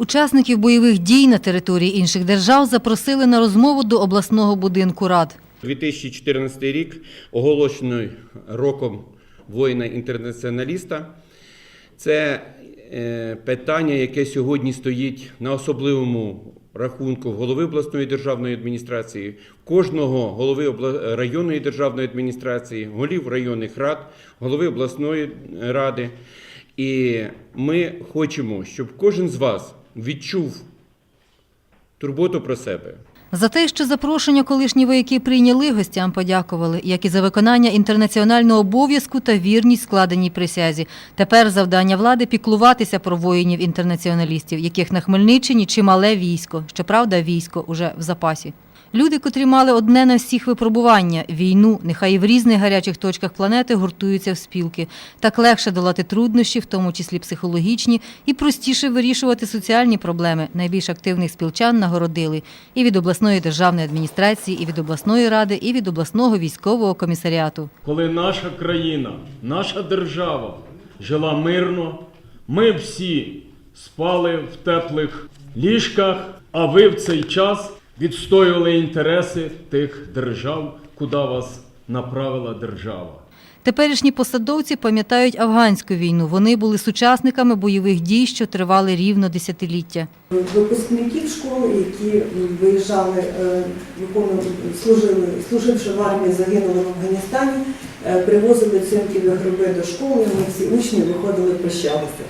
Учасників бойових дій на території інших держав запросили на розмову до обласного будинку рад. 2014 рік оголошений роком воїна-інтернаціоналіста. Це е, питання, яке сьогодні стоїть на особливому рахунку голови обласної державної адміністрації, кожного голови районної державної адміністрації, голів районних рад, голови обласної ради. І ми хочемо, щоб кожен з вас відчув турботу про себе, За те, що запрошення колишні вояки прийняли, гостям подякували, як і за виконання інтернаціонального обов'язку та вірність складеній присязі. Тепер завдання влади піклуватися про воїнів-інтернаціоналістів, яких на Хмельниччині чимале військо. Щоправда, військо уже в запасі. Люди, котрі мали одне на всіх випробування війну, нехай і в різних гарячих точках планети гуртуються в спілки. Так легше долати труднощі, в тому числі психологічні, і простіше вирішувати соціальні проблеми. Найбільш активних спілчан нагородили і від обласної державної адміністрації, і від обласної ради, і від обласного військового комісаріату. коли наша країна, наша держава жила мирно, ми всі спали в теплих ліжках, а ви в цей час відстоювали інтереси тих держав, куди вас направила держава. Теперішні посадовці пам'ятають афганську війну. Вони були сучасниками бойових дій, що тривали рівно десятиліття. випускників школи, які виїжджали, е, служили, служивши в армії, загинули в Афганістані, е, привозили цинкові гроби до школи, ми всі учні виходили прощалися.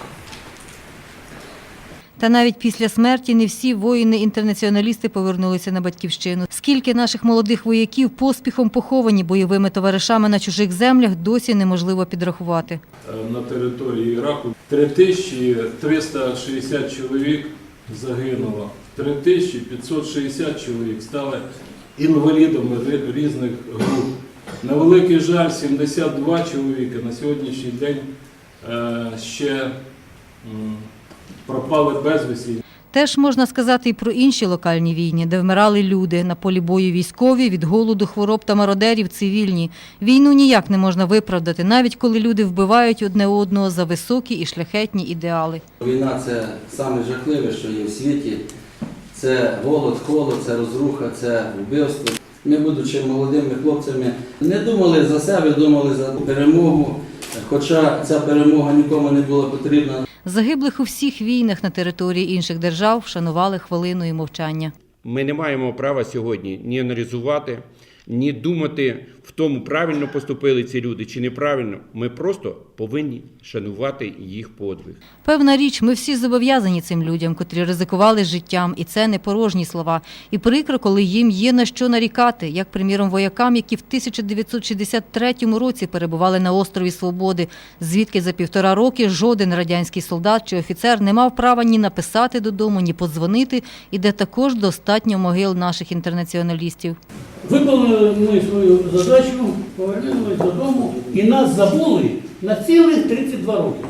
Та навіть після смерті не всі воїни-інтернаціоналісти повернулися на батьківщину. Скільки наших молодих вояків поспіхом поховані бойовими товаришами на чужих землях, досі неможливо підрахувати. Е, на території Іраку 3360 чоловік загинуло, 3560 чоловік стали інвалідами різних груп. На великий жаль, 72 чоловіка на сьогоднішній день е, ще пропали безвісті. Теж можна сказати і про інші локальні війни, де вмирали люди на полі бою військові, від голоду, хвороб та мародерів цивільні. Війну ніяк не можна виправдати, навіть коли люди вбивають одне одного за високі і шляхетні ідеали. Війна це саме жахливе, що є в світі. Це голод, холод, це розруха, це вбивство. Ми, будучи молодими хлопцями, не думали за себе, думали за перемогу. Хоча ця перемога нікому не була потрібна. Загиблих у всіх війнах на території інших держав вшанували хвилиною мовчання. Ми не маємо права сьогодні ні аналізувати, ні думати в тому, правильно поступили ці люди чи неправильно. Ми просто повинні шанувати їх подвиг. Певна річ, ми всі зобов'язані цим людям, котрі ризикували життям, і це не порожні слова. І прикро, коли їм є на що нарікати, як, приміром, воякам, які в 1963 році перебували на острові Свободи, звідки за півтора роки жоден радянський солдат чи офіцер не мав права ні написати додому, ні подзвонити, і де також достатньо могил наших інтернаціоналістів. Виконали ми свою задачу, повернулися додому і нас забули на цілих 32 роки.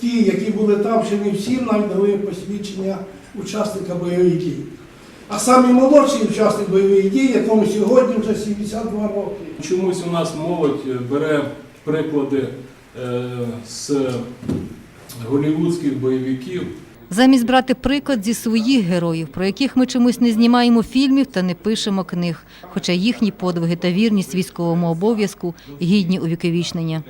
Ті, які були там, ще не всім нам дали посвідчення учасника бойових дій. А самий молодший учасник бойових дій, якому сьогодні вже 72 роки. Чомусь у нас молодь е, бере приклади е, з голівудських бойовиків. Замість брати приклад зі своїх героїв, про яких ми чомусь не знімаємо фільмів та не пишемо книг, хоча їхні подвиги та вірність військовому обов'язку гідні увіковічнення.